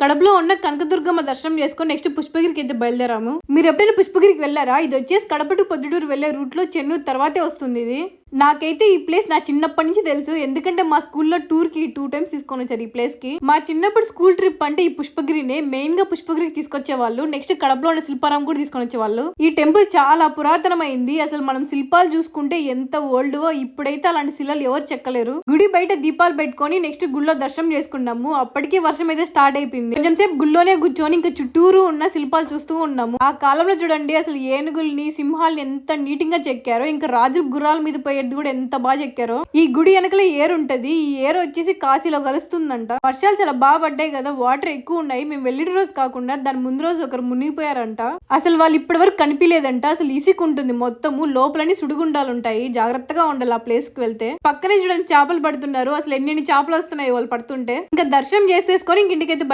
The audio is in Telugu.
కడపలో ఉన్న కనకదుర్గమ్మ దర్శనం చేసుకొని నెక్స్ట్ పుష్పగిరికి అయితే బయలుదేరాము. మీరు ఎప్పుడైనా పుష్పగిరికి వెళ్ళారా? ఇది వచ్చేసి కడప టు పొద్దుటూరు వెళ్ళే రూట్లో చెన్నూరు తర్వాతే వస్తుంది ఇది. నాకైతే ఈ ప్లేస్ నా చిన్నప్పటి నుంచి తెలుసు. ఎందుకంటే మా స్కూల్లో టూర్కి టూ టైమ్స్ తీసుకొని వచ్చారు ఈ ప్లేస్కి మా చిన్నప్పుడు స్కూల్ ట్రిప్ అంటే ఈ పుష్పగిరినే మెయిన్గా పుష్పగిరికి తీసుకొచ్చే వాళ్ళు నెక్స్ట్ కడపలో ఉన్న శిల్పారాం కూడా తీసుకొని వచ్చేవాళ్ళు. ఈ టెంపుల్ చాలా పురాతనమైంది. అసలు మనం శిల్పాలు చూసుకుంటే ఎంత ఓల్డ్ ఇప్పుడైతే అలాంటి శిలలు ఎవరు చెక్కలేరు. గుడి బయట దీపాలు పెట్టుకొని నెక్స్ట్ గుళ్ళో దర్శనం చేసుకున్నాము. అప్పటికి వర్షం అయితే స్టార్ట్ అయిపోయింది. కొంచెం సేపు గుళ్ళోనే కూర్చొని ఇంకా చుట్టూరు ఉన్న శిల్పాలు చూస్తూ ఉన్నాము. ఆ కాలంలో చూడండి అసలు ఏనుగుల్ని సింహాల్ని ఎంత నీట్గా చెక్కారో ఇంకా రాజు గుర్రాల మీద పోయేది కూడా ఎంత బాగా చెక్కారో. ఈ గుడి వెనకల ఏరు ఉంటది. ఈ ఏరు వచ్చేసి కాశీలో కలుస్తుందంట. వర్షాలు చాలా బాగా పడ్డాయి కదా. వాటర్ ఎక్కువ ఉన్నాయి. మేము వెళ్ళిన రోజు కాకుండా దాని ముందు రోజు ఒకరు మునిగిపోయారంట. అసలు వాళ్ళు ఇప్పటి వరకు కనిపించలేదంట అసలు ఇసుక ఉంటుంది మొత్తము. లోపలని సుడిగుండాలు ఉంటాయి. జాగ్రత్తగా ఉండాలి ఆ ప్లేస్కి వెళ్తే. పక్కనే చూడండి చేపలు పడుతున్నారు. అసలు ఎన్ని చేపలు వస్తున్నాయి వాళ్ళు పడుతుంటే. ఇంకా దర్శనం చేసేసుకొని ఇంక ఇంటికైతే